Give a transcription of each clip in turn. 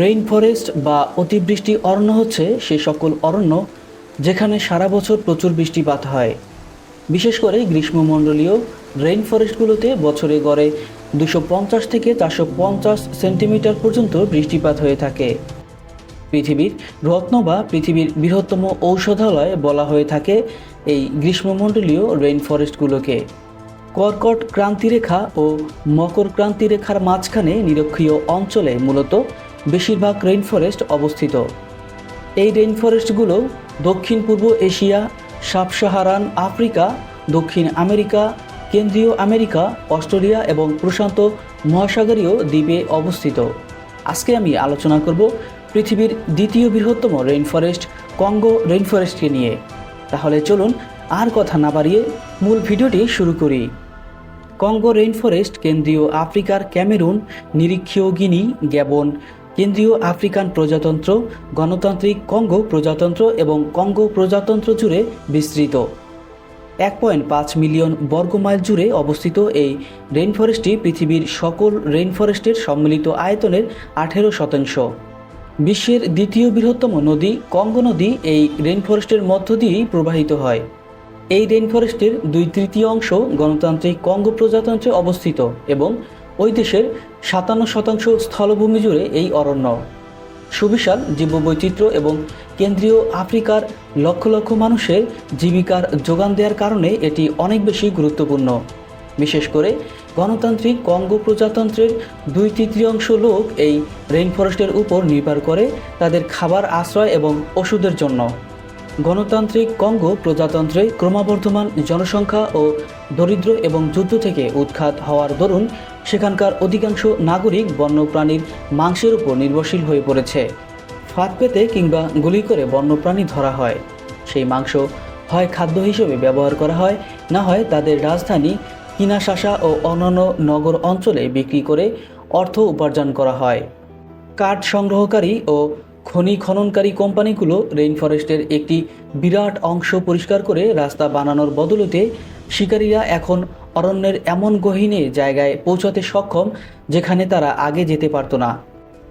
Rain forest বা অতিবৃষ্টি অরণ্য হচ্ছে সে সকল অরণ্য যেখানে সারা বছর প্রচুর বৃষ্টিপাত হয়। বিশেষ করে গ্রীষ্মমণ্ডলীয় রেইন ফরেস্টগুলোতে বছরে গড়ে দুশো পঞ্চাশ থেকে চারশো পঞ্চাশ সেন্টিমিটার পর্যন্ত বৃষ্টিপাত হয়ে থাকে। পৃথিবীর রত্ন বা পৃথিবীর বৃহত্তম ঔষধালয় বলা হয়ে থাকে এই গ্রীষ্মমণ্ডলীয় রেইন ফরেস্টগুলোকে কর্কট ক্রান্তিরেখা ও মকর ক্রান্তিরেখার মাঝখানে নিরক্ষীয় অঞ্চলে মূলত বেশিরভাগ রেইন ফরেস্ট অবস্থিত। এই রেইন ফরেস্টগুলো দক্ষিণ পূর্ব এশিয়া, সাবসাহারান আফ্রিকা, দক্ষিণ আমেরিকা, কেন্দ্রীয় আমেরিকা, অস্ট্রেলিয়া এবং প্রশান্ত মহাসাগরীয় দ্বীপে অবস্থিত। আজকে আমি আলোচনা করব পৃথিবীর দ্বিতীয় বৃহত্তম রেইন ফরেস্ট কঙ্গো রেইন ফরেস্টকে নিয়ে। তাহলে চলুন আর কথা না বাড়িয়ে মূল ভিডিওটি শুরু করি। কঙ্গো রেইন ফরেস্ট কেন্দ্রীয় আফ্রিকার ক্যামেরুন, নিরীক্ষীয় গিনি, গ্যাবন কেন্দ্রীয় আফ্রিকান প্রজাতন্ত্র, গণতান্ত্রিক কঙ্গো প্রজাতন্ত্র এবং কঙ্গো প্রজাতন্ত্র জুড়ে বিস্তৃত। এক পয়েন্ট পাঁচ মিলিয়ন বর্গমাইল জুড়ে অবস্থিত এই রেইন ফরেস্টটি পৃথিবীর সকল রেইন ফরেস্টের সম্মিলিত আয়তনের আঠেরো শতাংশ। বিশ্বের দ্বিতীয় বৃহত্তম নদী কঙ্গো নদী এই রেইন ফরেস্টের মধ্য দিয়েই প্রবাহিত হয়। এই রেইন ফরেস্টের দুই তৃতীয় অংশ গণতান্ত্রিক কঙ্গো প্রজাতন্ত্রে অবস্থিত এবং ওই দেশের সাতান্ন শতাংশ স্থলভূমি জুড়ে এই অরণ্য। সুবিশাল জীববৈচিত্র্য এবং কেন্দ্রীয় আফ্রিকার লক্ষ লক্ষ মানুষের জীবিকার যোগান দেওয়ার কারণে এটি অনেক বেশি গুরুত্বপূর্ণ। বিশেষ করে গণতান্ত্রিক কঙ্গো প্রজাতন্ত্রের দুই তৃতীয়াংশ লোক এই রেইন ফরেস্টের উপর নির্ভর করে তাদের খাবার আশ্রয় এবং ওষুধের জন্য। গণতান্ত্রিক কঙ্গো প্রজাতন্ত্রে ক্রমবর্ধমান জনসংখ্যা ও দরিদ্র এবং যুদ্ধ থেকে উৎখাত হওয়ার দরুন সেখানকার অধিকাংশ নাগরিক বন্যপ্রাণীর মাংসের উপর নির্ভরশীল হয়ে পড়েছে। ফাঁদ পেতে কিংবা গুলি করে বন্যপ্রাণী ধরা হয়। সেই মাংস হয় খাদ্য হিসেবে ব্যবহার করা হয়, না হয় তাদের রাজধানী কিনাশাসা ও অন্যান্য নগর অঞ্চলে বিক্রি করে অর্থ উপার্জন করা হয়। কাঠ সংগ্রহকারী ও খনি খননকারী কোম্পানিগুলো রেইন ফরেস্টের একটি বিরাট অংশ পরিষ্কার করে রাস্তা বানানোর বদলতে শিকারীরা এখন অরণ্যের এমন গহীনে জায়গায় পৌঁছাতে সক্ষম, যেখানে তারা আগে যেতে পারত না।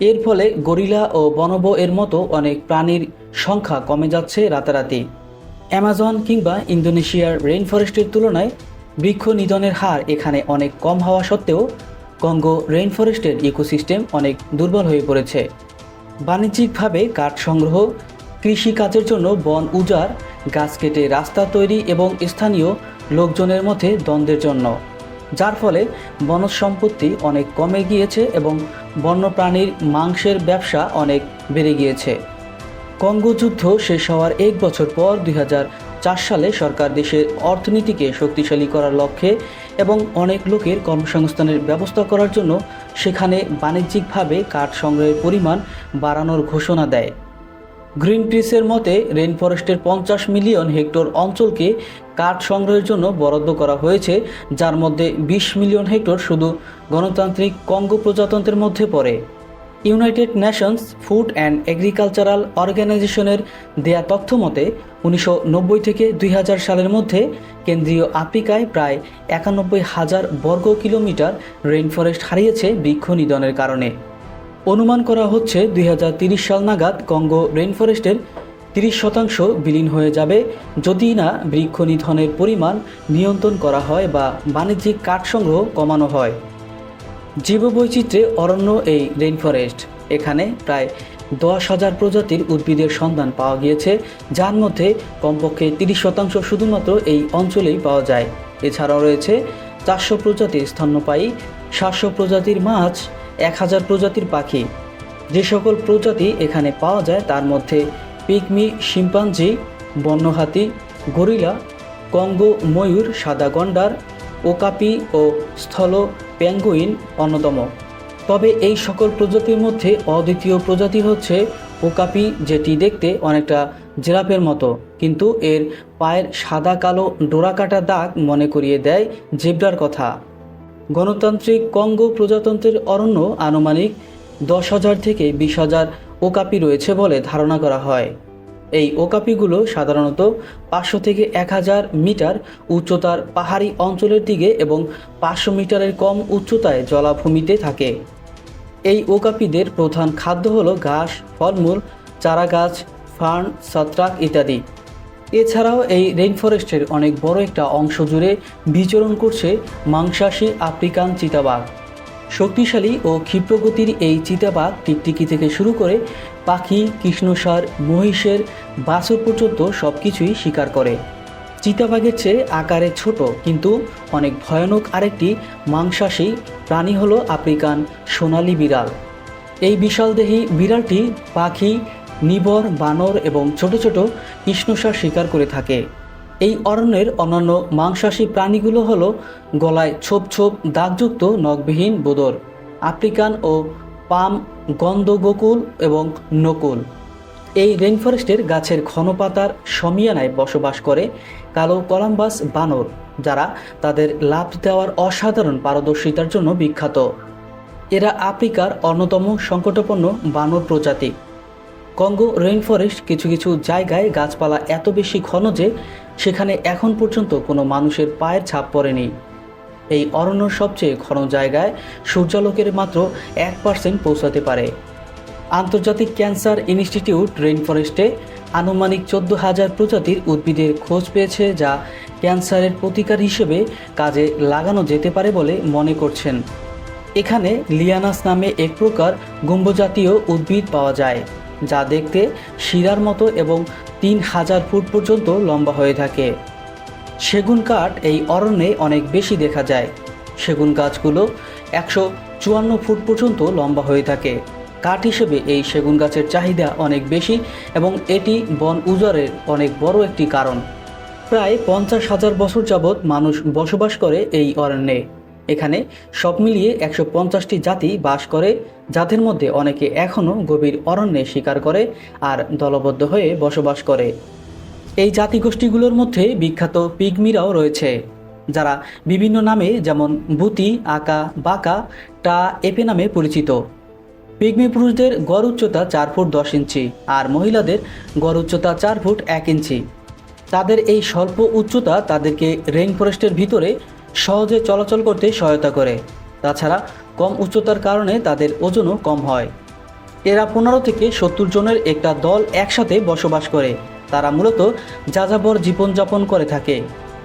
এর ফলে গরিলা ও বনব এর মতো অনেক প্রাণীর সংখ্যা কমে যাচ্ছে রাতারাতি। অ্যামাজন কিংবা ইন্দোনেশিয়ার রেইন ফরেস্টের তুলনায় বৃক্ষ নিধনের হার এখানে অনেক কম হওয়া সত্ত্বেও কঙ্গো রেইন ফরেস্টের ইকোসিস্টেম অনেক দুর্বল হয়ে পড়েছে। বাণিজ্যিকভাবে কাঠ সংগ্রহ কৃষি কাজের জন্য বন উজাড়, গাছ কেটে রাস্তা তৈরি এবং স্থানীয় লোকজনের মধ্যে দ্বন্দ্বের জন্য, যার ফলে বনজ সম্পত্তি অনেক কমে গিয়েছে এবং বন্যপ্রাণীর মাংসের ব্যবসা অনেক বেড়ে গিয়েছে। কঙ্গো যুদ্ধ শেষ হওয়ার এক বছর পর দুই সালে সরকার দেশের অর্থনীতিকে শক্তিশালী করার লক্ষ্যে এবং অনেক লোকের কর্মসংস্থানের ব্যবস্থা করার জন্য সেখানে বাণিজ্যিকভাবে কাঠ সংগ্রহের পরিমাণ বাড়ানোর ঘোষণা দেয়। গ্রিন পিসের মতে রেইন ফরেস্টের পঞ্চাশ মিলিয়ন হেক্টর অঞ্চলকে কাঠ সংগ্রহের জন্য বরাদ্দ করা হয়েছে, যার মধ্যে বিশ মিলিয়ন হেক্টর শুধু গণতান্ত্রিক কঙ্গো প্রজাতন্ত্রের মধ্যে পড়ে। United Nations food and agricultural অর্গানাইজেশনের দেয়া তথ্য মতে, উনিশশো নব্বই থেকে দুই হাজার সালের মধ্যে কেন্দ্রীয় আফ্রিকায় প্রায় একানব্বই হাজার বর্গ কিলোমিটার রেইন ফরেস্ট হারিয়েছে বৃক্ষ নিধনের কারণে। অনুমান করা হচ্ছে দুই সাল নাগাদ কঙ্গো রেইন ফরেস্টের তিরিশ শতাংশ বিলীন হয়ে যাবে। যদি না, বৃক্ষ নিধনের পরিমাণ নিয়ন্ত্রণ করা হয় বা বাণিজ্যিক কাঠ সংগ্রহ কমানো হয়। জীববৈচিত্র্যে অরণ্য এই রেইন ফরেস্ট এখানে প্রায় দশ হাজার প্রজাতির উদ্ভিদের সন্ধান পাওয়া গিয়েছে, যার মধ্যে কমপক্ষে তিরিশ শতাংশ শুধুমাত্র এই অঞ্চলেই পাওয়া যায়। এছাড়াও রয়েছে চারশো প্রজাতির স্তন্যপায়ী, সাতশো প্রজাতির মাছ এক হাজার প্রজাতির পাখি। যে সকল প্রজাতি এখানে পাওয়া যায়, তার মধ্যে পিকমি, শিম্পাঞ্জি, বন্যহাতি, গরিলা, কঙ্গো, ময়ূর, সাদা গন্ডার, ওকাপি ও স্থল প্যাঙ্গুইন অন্যতম। তবে এই সকল প্রজাতির মধ্যে অদ্বিতীয় প্রজাতি হচ্ছে ওকাপি, যেটি দেখতে অনেকটা জেরাফের মতো, কিন্তু এর পায়ের সাদা কালো ডোরাকাটা দাগ মনে করিয়ে দেয় জেব্রার কথা। গণতান্ত্রিক কঙ্গো প্রজাতন্ত্রের অরণ্য আনুমানিক দশ হাজার থেকে বিশ হাজার ওকাপি রয়েছে বলে ধারণা করা হয়। এই ওকাপিগুলো সাধারণত পাঁচশো থেকে এক হাজার মিটার উচ্চতার পাহাড়ি অঞ্চলের দিকে এবং পাঁচশো মিটারের কম উচ্চতায় জলাভূমিতে থাকে। এই ওকাপিদের প্রধান খাদ্য হলো ঘাস, ফলমূল চারা গাছ ফার্ন, ছত্রাক ইত্যাদি। এছাড়াও এই রেইনফরেস্টের অনেক বড় একটা অংশ জুড়ে বিচরণ করছে মাংসাশী আফ্রিকান চিতাবাঘ। শক্তিশালী ও ক্ষিপ্রগতির এই চিতাবাঘ টিকটিকি থেকে শুরু করে পাখি, কৃষ্ণসার, মহিষের, বাছুর পর্যন্ত সব কিছুই শিকার করে। চিতাবাঘের চেয়ে আকারে ছোট কিন্তু অনেক ভয়ানক আরেকটি মাংসাশী প্রাণী হলো আফ্রিকান সোনালী বিড়াল। এই বিশালদেহী বিড়ালটি পাখি নিবর, বানর এবং ছোট ছোট কৃষ্ণসার শিকার করে থাকে। এই অরণ্যের অন্যান্য মাংসাশী প্রাণীগুলো হল গলায় ছোপ ছোপ দাগযুক্ত নখবিহীন বোদর, আফ্রিকান ও পাম গন্ধগোকুল এবং নকুল। এই রেইনফরেস্টের গাছের ঘন পাতার সমিয়ানায় বসবাস করে কালো কলাম্বাস বানর, যারা তাদের লাভ দেওয়ার অসাধারণ পারদর্শিতার জন্য বিখ্যাত। এরা আফ্রিকার অন্যতম সংকটপন্ন বানর প্রজাতি। কঙ্গো রেইনফরেস্ট কিছু কিছু জায়গায় গাছপালা এত বেশি ঘন যে সেখানে এখন পর্যন্ত কোনো মানুষের পায়ের ছাপ পড়েনি। এই অরণ্য সবচেয়ে ঘন জায়গায় সূর্যালোকের মাত্র এক পার্সেন্ট পৌঁছাতে পারে। আন্তর্জাতিক ক্যান্সার ইনস্টিটিউট রেইনফরেস্টে আনুমানিক চোদ্দ হাজার প্রজাতির উদ্ভিদের খোঁজ পেয়েছে যা ক্যান্সারের প্রতিকার হিসেবে কাজে লাগানো যেতে পারে বলে মনে করছেন। এখানে লিয়ানাস নামে এক প্রকার গম্বজাতীয় উদ্ভিদ পাওয়া যায়। যা দেখতে শিরার মতো এবং তিন হাজার ফুট পর্যন্ত লম্বা হয়ে থাকে। সেগুন কাঠ এই অরণ্যে অনেক বেশি দেখা যায়। সেগুন গাছগুলো একশো চুয়ান্ন ফুট পর্যন্ত লম্বা হয়ে থাকে। কাঠ হিসেবে এই সেগুন গাছের চাহিদা অনেক বেশি এবং এটি বন উজাড়ের অনেক বড় একটি কারণ। প্রায় পঞ্চাশ হাজার বছর যাবৎ মানুষ বসবাস করে এই অরণ্যে। এখানে সব মিলিয়ে একশো পঞ্চাশটি জাতি বাস করে, যাদের মধ্যে অনেকে এখনও গভীর অরণ্যে শিকার করে আর দলবদ্ধ হয়ে বসবাস করে। এই জাতিগোষ্ঠীগুলোর মধ্যে বিখ্যাত পিগমিরাও রয়েছে, যারা বিভিন্ন নামে যেমন বুতি, আকা, বাকা, টা, এপে নামে পরিচিত। পিগমি পুরুষদের গড় উচ্চতা চার ফুট দশ ইঞ্চি আর মহিলাদের গড় উচ্চতা চার ফুট এক ইঞ্চি। তাদের এই স্বল্প উচ্চতা তাদেরকে রেইন ফরেস্টের ভিতরে সহজে চলাচল করতে সহায়তা করে। তাছাড়া কম উচ্চতার কারণে তাদের ওজনও কম হয়। এরা পনেরো থেকে সত্তর জনের একটা দল একসাথে বসবাস করে। তারা মূলত যাযাবর জীবনযাপন করে থাকে।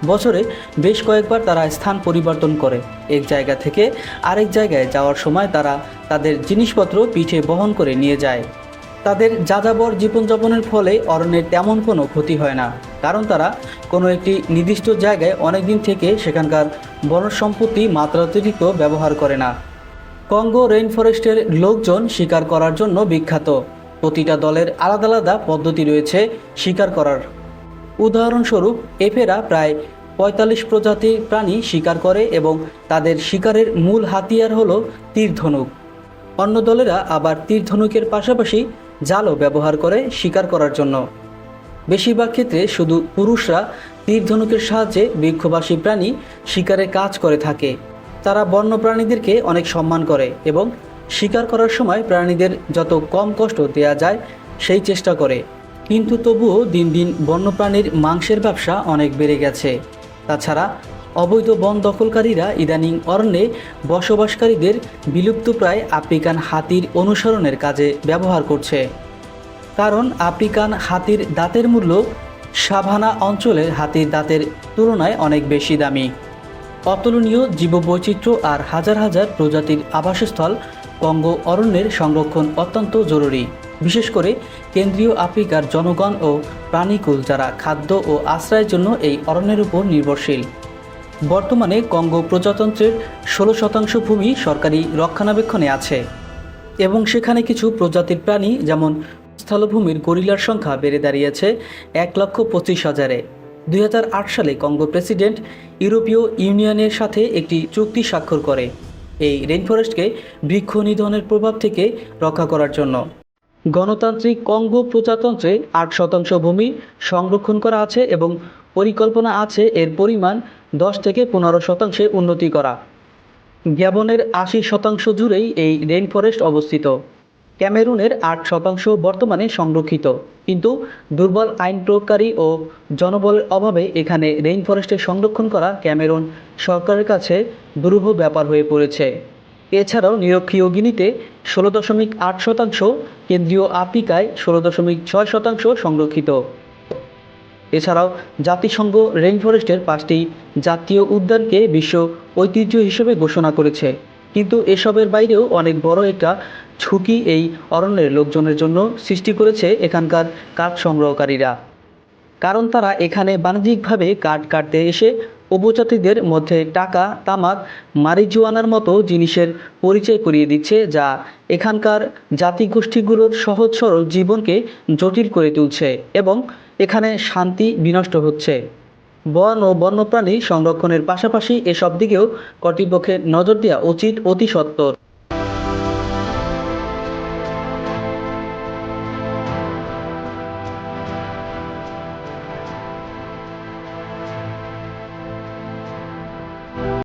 বছরে বেশ কয়েকবার তারা স্থান পরিবর্তন করে। এক জায়গা থেকে আরেক জায়গায় যাওয়ার সময় তারা তাদের জিনিসপত্র পিঠে বহন করে নিয়ে যায়। তাদের যাযাবর জীবনযাপনের ফলে অরণ্যের তেমন কোনো ক্ষতি হয় না, কারণ তারা কোনো একটি নির্দিষ্ট জায়গায় অনেকদিন থেকে সেখানকার বন সম্পত্তি মাত্রাতিরিক্ত ব্যবহার করে না। কঙ্গো রেইন ফরেস্টের লোকজন শিকার করার জন্য বিখ্যাত। প্রতিটা দলের আলাদা আলাদা পদ্ধতি রয়েছে শিকার করার। উদাহরণস্বরূপ এফেরা প্রায় পঁয়তাল্লিশ প্রজাতির প্রাণী শিকার করে এবং তাদের শিকারের মূল হাতিয়ার হলো তীর ধনুক অন্য দলেরা আবার তীর ধনুকের পাশাপাশি জালও ব্যবহার করে শিকার করার জন্য। বেশিরভাগ ক্ষেত্রে শুধু পুরুষরা তীরধনুকের সাহায্যে বৃক্ষবাসী প্রাণী শিকারে কাজ করে থাকে। তারা বন্য প্রাণীদেরকে অনেক সম্মান করে এবং শিকার করার সময় প্রাণীদের যত কম কষ্ট দেয়া যায় সেই চেষ্টা করে। কিন্তু তবুও দিন দিন বন্যপ্রাণীর মাংসের ব্যবসা অনেক বেড়ে গেছে। তাছাড়া অবৈধ বন দখলকারীরা ইদানিং অরণ্যে বসবাসকারীদের বিলুপ্তপ্রায় আফ্রিকান হাতির অনুসরণের কাজে ব্যবহার করছে। কারণ আফ্রিকান হাতির দাঁতের মূল্য সাভানা অঞ্চলের হাতির দাঁতের তুলনায় অনেক বেশি দামি। অতুলনীয় জীববৈচিত্র্য আর হাজার হাজার প্রজাতির আবাসস্থল কঙ্গো অরণ্যের সংরক্ষণ অত্যন্ত জরুরি। বিশেষ করে কেন্দ্রীয় আফ্রিকার জনগণ ও প্রাণীকুল যারা খাদ্য ও আশ্রয়ের জন্য এই অরণ্যের উপর নির্ভরশীল। বর্তমানে কঙ্গো প্রজাতন্ত্রের ষোলো শতাংশ ভূমি সরকারি রক্ষণাবেক্ষণে আছে, এবং সেখানে কিছু প্রজাতির প্রাণী, যেমন স্থলভূমির গরিলার সংখ্যা বেড়ে দাঁড়িয়েছে এক লক্ষ পঁচিশ হাজারে। দুই হাজার আট সালে কঙ্গো প্রেসিডেন্ট ইউরোপীয় ইউনিয়নের সাথে একটি চুক্তি স্বাক্ষর করে এই রেইনফরেস্টকে বৃক্ষ নিধনের প্রভাব থেকে রক্ষা করার জন্য। গণতান্ত্রিক কঙ্গো প্রজাতন্ত্রে আট শতাংশ ভূমি সংরক্ষণ করা আছে এবং পরিকল্পনা আছে এর পরিমাণ দশ থেকে পনেরো শতাংশে উন্নতি করা। গ্যাবনের আশি শতাংশ জুড়েই এই রেইন ফরেস্ট অবস্থিত। ক্যামেরুনের আট শতাংশ বর্তমানে সংরক্ষিত। কিন্তু দুর্বল আইন প্রয়োগকারী ও জনবলের অভাবে এখানে রেইন ফরেস্টের সংরক্ষণ করা ক্যামেরুন সরকারের কাছে দুরূহ ব্যাপার হয়ে পড়েছে। এছাড়াও নিরক্ষীয় গিনিতে ষোলো দশমিক আট শতাংশ, কেন্দ্রীয় আফ্রিকায় ষোলো দশমিক ছয় শতাংশ সংরক্ষিত। এছাড়াও জাতিসংঘ রেইন ফরেস্টের পাঁচটি জাতীয় উদ্যানকে বিশ্ব ঐতিহ্য হিসেবে ঘোষণা করেছে। কিন্তু এসবের বাইরেও অনেক বড় একটা ঝুঁকি এই অরণ্যের লোকজনের জন্য সৃষ্টি করেছে এখানকার কাঠ সংগ্রহকারীরা। কারণ তারা এখানে বাণিজ্যিকভাবে কাঠ কাটতে এসে উপজাতিদের মধ্যে টাকা, তামাক, মারিজুয়ানার মতো জিনিসের পরিচয় করিয়ে দিচ্ছে যা এখানকার জাতিগোষ্ঠীগুলোর সহজ সরল জীবনকে জটিল করে তুলছে এবং এখানে শান্তি বিনষ্ট হচ্ছে। বন ও বন্যপ্রাণী সংরক্ষণের পাশাপাশি এসব দিকেও কর্তৃপক্ষের নজর দেওয়া উচিত অতি সত্বর